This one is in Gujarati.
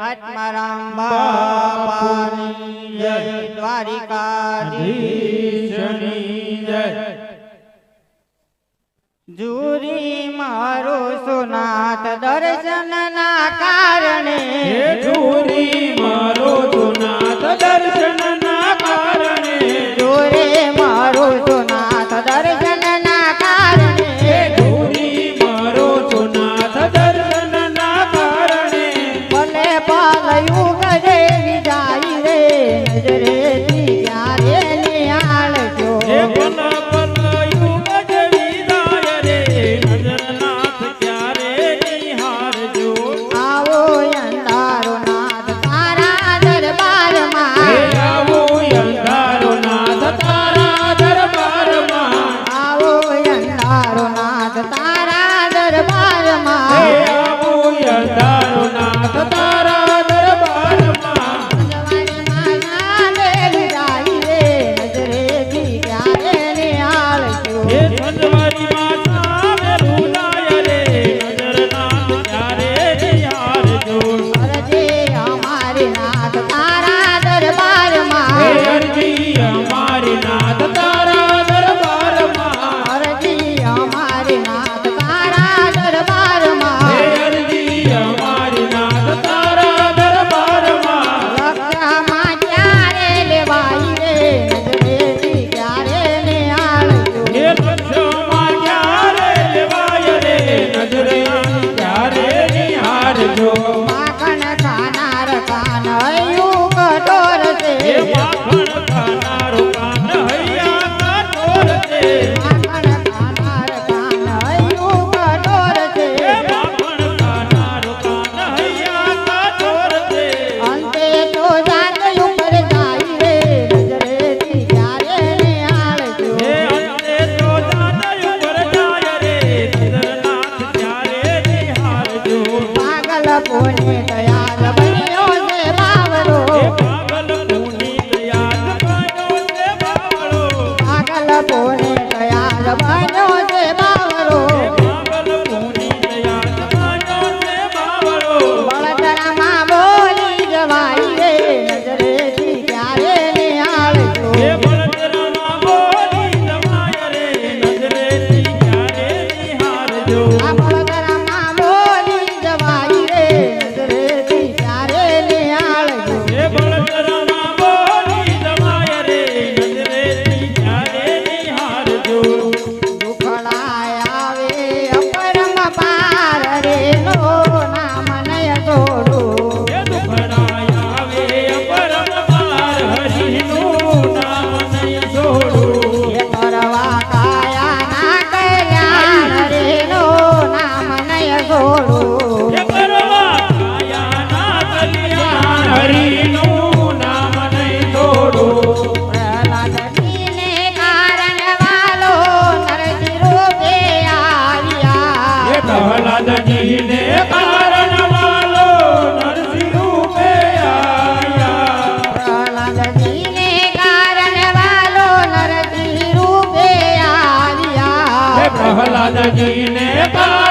આત્મારામ બાપાની જય. દ્વારિકાધીશની જય. જુરી મારો સોનાથ દર્શન ના કારણે જઈને પા